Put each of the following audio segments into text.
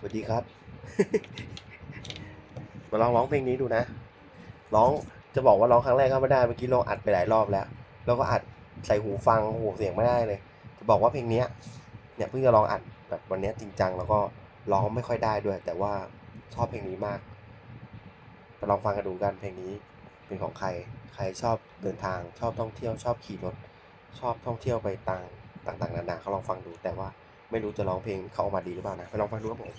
สวัสดีครับ มาลองร้องเพลงนี้ดูนะ ร้องจะบอกว่าร้องครั้งแรกก็ไม่ได้ เมื่อกี้ลองอัดไปหลายรอบแล้ว แล้วก็อัดใส่หูฟังโหเสียงไม่ได้เลย จะบอกว่าเพลงนี้เนี่ยเพิ่งจะลองอัดแบบวันนี้จริงจังแล้วก็ร้องไม่ค่อยได้ด้วย แต่ว่าชอบเพลงนี้มากมาลองฟังกันดูกันเพลงนี้เป็นของใคร ใครชอบเดินทาง ชอบท่องเที่ยว ชอบขี่รถ ชอบท่องเที่ยวไปต่างต่างๆนานาเขาลองฟังดูแต่ว่า ไม่รู้จะร้องเพลงเขาออกมาดีหรือเปล่านะไปลองฟังดูครับผม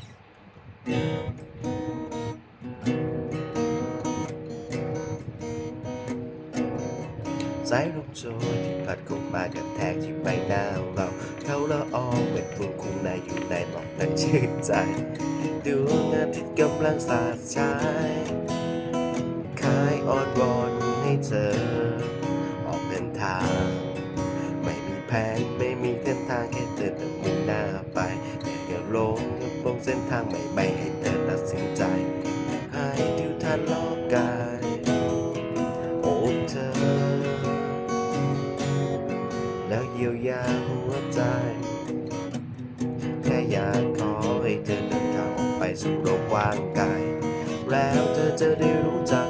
สายลมโชยที่พัดเข้ามากระแทกที่ใบหน้าเรา เขาละอองเป็นฝุ่นคุมนอยู่ในหมอกนั้นชื่นใจดวงอาทิตย์กำลังสาดฉายคายอ้อนวอนให้เธอ ออกเดินทาง ไม่มีแผนไม่มี งองเส้นทางใหม่ๆให้เธอตัดสินใจ ให้ดิวทันโลกกายโอบเธอ แล้วเยียวยาหัวใจ แค่อยากขอให้เธอเดินทางออกไปสู่โลกกว้างไกลแล้วเธอจะได้รู้จัก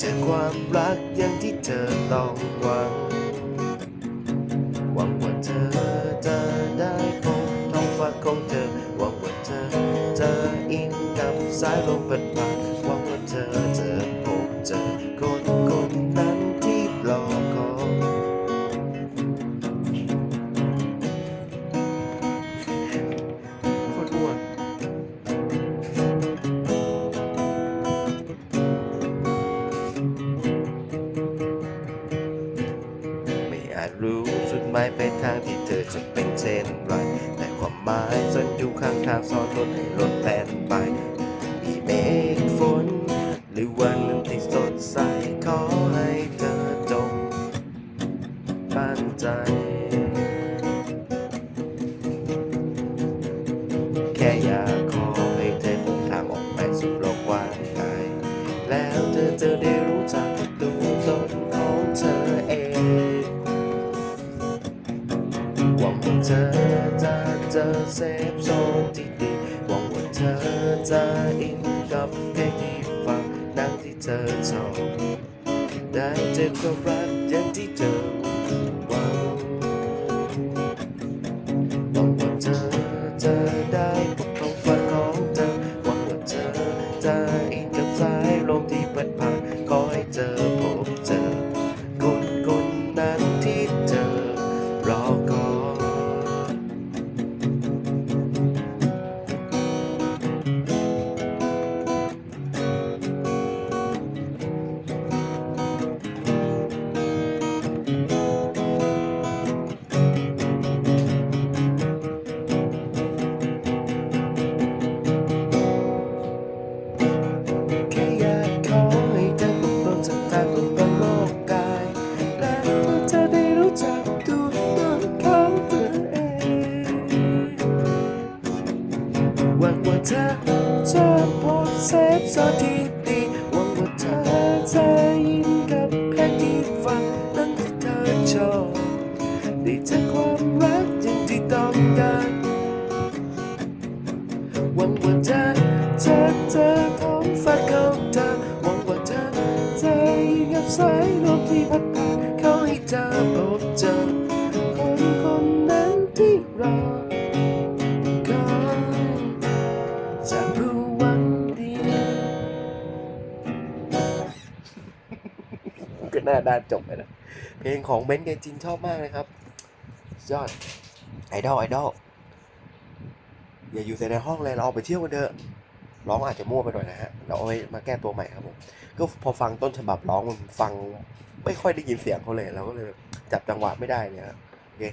เจอความรักอย่างที่เธอต้องหวัง หวังว่าเธอจะได้พบท้องฟ้าของเธอ หวังว่าเธอจะอินกับสายลมพัดผ่านายปลายทางที่เธอจะเป็นเช่นไร แต่ความหมายซ่อนอยู่ข้างทางซ่อนรถให้รถแล่นไป มีเมฆฝน หรือวันนึ่งที่สดใสขอให้เธอจงมั่นใจ แค่อยากขอให้เธอเดินทางออกไปสู่โลกว้างไกลแล้วเธอจะได้รู้จักตัวตนของเธอเอง จะเจอเซฟโซนที่ดีหวังว่าเธอจะอินกับเพลงที่ฟังนั่งที่เธอชอบได้เจอความรักอย่างที่เธอ ซฟโซนที่ดีหวังว่าเธอจะยินกับเพลงที่ฟังนั้นที่เธอชอบได้เจอความรักอย่างที่ต้องการหวังว่าเธอเจะเจอท้องฟ้าของเธอหวังว่าเธอจะยินกับสายลมที่พัดผ่านเขาให้เธอ ก็น่าด้านจบเลยนะ เพลงของเบนซ์เกจินชอบมากเลยครับ ยอด ไอดอลไอดอล อย่าอยู่แต่ในห้องเลยเราออกไปเที่ยวกันเถอะ ร้องอาจจะมั่วไปหน่อยนะฮะ เราเอาไว้มาแก้ตัวใหม่ครับผม ก็พอฟังต้นฉบับร้องมันฟังไม่ค่อยได้ยินเสียงเขาเลย เราก็เลยจับจังหวะไม่ได้เนี่ยครับโอเค